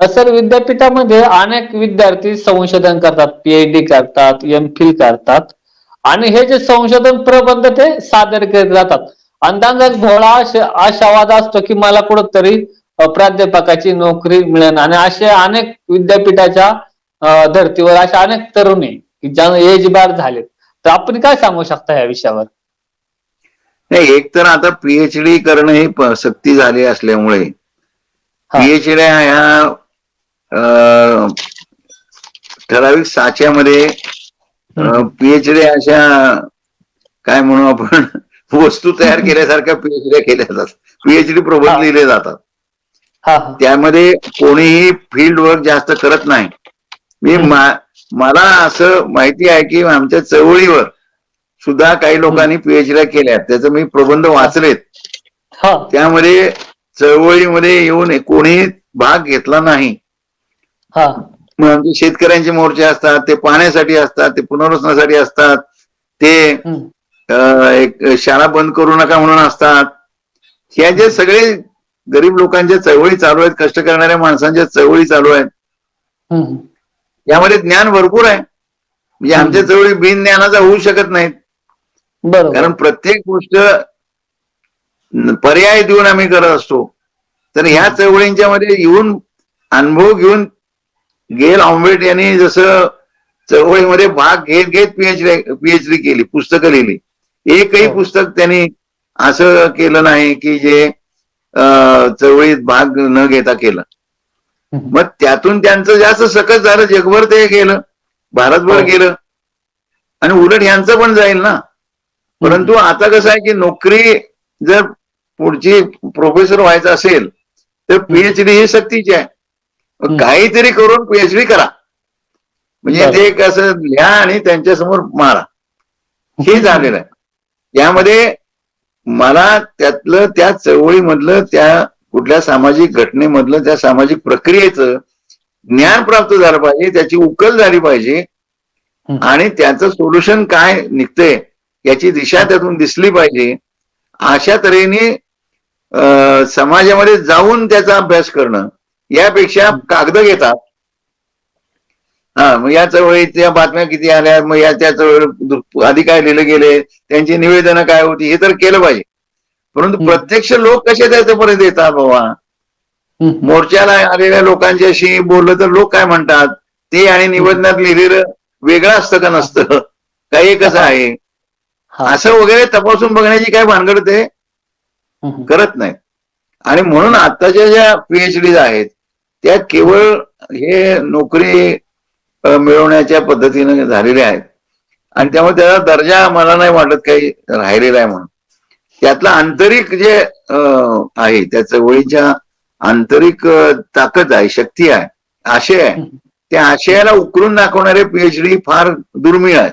Sir विद्यापीठामध्ये अनेक विद्यार्थी संशोधन करतात पीएचडी करतात एम फिल करतात. आणि हे जे संशोधन प्रबंध ते सादर करत जातात. एक भोळा आश- आशावाद असतो की मला कुठंतरी प्राध्यापकाची नोकरी मिळेल. आणि असे अनेक विद्यापीठाच्या धर्तीवर असे अनेक तरुण की ज्या एज बार झालेत. तर आपण काय सांगू शकता या विषयावर? नाही एक तर आता पीएचडी करणं ही सक्ती झाली असल्यामुळे. पीएचडी ह्या ठराविक साच्यामध्ये पीएचडी अशा काय म्हणू आपण वस्तू तयार केल्यासारख्या पीएचडी केल्या जातात. पीएचडी. प्रबंध लिहिले जातात. त्यामध्ये कोणीही फील्ड वर्क जास्त करत नाही. मी मला असं माहिती आहे की आमच्या चळवळीवर सुद्धा काही लोकांनी पीएचडी केल्या त्याचं मी प्रबंध वाचलेत. त्यामध्ये चळवळीमध्ये येऊन कोणीही भाग घेतला नाही. शेतकऱ्यांचे मोर्चे असतात ते पाण्यासाठी असतात ते पुनर्वसनासाठी असतात ते एक शाळा बंद करू नका म्हणून असतात. ह्या जे सगळे गरीब लोकांच्या चळवळी चालू आहेत कष्ट करणाऱ्या माणसांच्या चळवळी चालू आहेत. यामध्ये ज्ञान भरपूर आहे. म्हणजे आमच्या चळवळी बिन ज्ञानाचा होऊ शकत नाहीत. कारण प्रत्येक गोष्ट पर्याय देऊन आम्ही करत असतो. तर ह्या चळवळींच्या मध्ये येऊन अनुभव घेऊन गेल ऑम्बेट यांनी जसं चळवळीमध्ये भाग घेत घेत पीएचडी पीएचडी केली पुस्तकं लिहिली एकही हो. पुस्तक त्यांनी असं केलं नाही की जे चळवळीत भाग न घेता केलं. मग त्यातून त्यांचं जास्त सकत झालं जगभर ते गेलं भारतभर हो. गेलं आणि उलट ह्यांचं पण जाईल ना परंतु आता कसं आहे की नोकरी जर पुढची प्रोफेसर व्हायचं असेल तर पीएचडी ही सक्तीची आहे. काहीतरी करून पीएचडी करा. म्हणजे. ते कसं लिहा आणि त्यांच्यासमोर मारा. हे झालेलं आहे. यामध्ये मला त्यातलं त्या चळवळीमधलं त्या कुठल्या सामाजिक घटनेमधलं त्या सामाजिक प्रक्रियेचं ज्ञान प्राप्त झालं पाहिजे त्याची उकल झाली पाहिजे. आणि त्याचं सोल्युशन काय निघतंय याची दिशा त्यातून दिसली पाहिजे. अशा तऱ्हेने समाजामध्ये जाऊन त्याचा अभ्यास करणं यापेक्षा कागद घेतात. हा मग या चळवळीतल्या बातम्या किती आल्या मग या त्या चळवळी आधी काय लिहिलं गेले त्यांची निवेदनं काय होती हे तर केलं पाहिजे. परंतु. प्रत्यक्ष लोक कसे त्याच्यापर्यंत येतात बाबा. मोर्चाला आलेल्या लोकांच्याशी बोललं तर लोक काय म्हणतात? ते आणि निवेदनात लिहिलेलं वेगळं असतं का नसतं? काही कसं आहे. असं वगैरे तपासून बघण्याची काय भानगड ते. करत नाहीत आणि म्हणून आताच्या ज्या पीएचडी आहेत त्या केवळ हे नोकरी मिळवण्याच्या पद्धतीने झालेल्या आहेत. आणि त्यामुळे त्याचा दर्जा मला नाही वाटत काही राहिलेला आहे म्हणून. त्यातलं आंतरिक जे आहे त्या चळवळीच्या आंतरिक ताकद आहे शक्ती आहे आशय आहे त्या आशयाला उकरून दाखवणारे पीएचडी फार दुर्मिळ आहेत.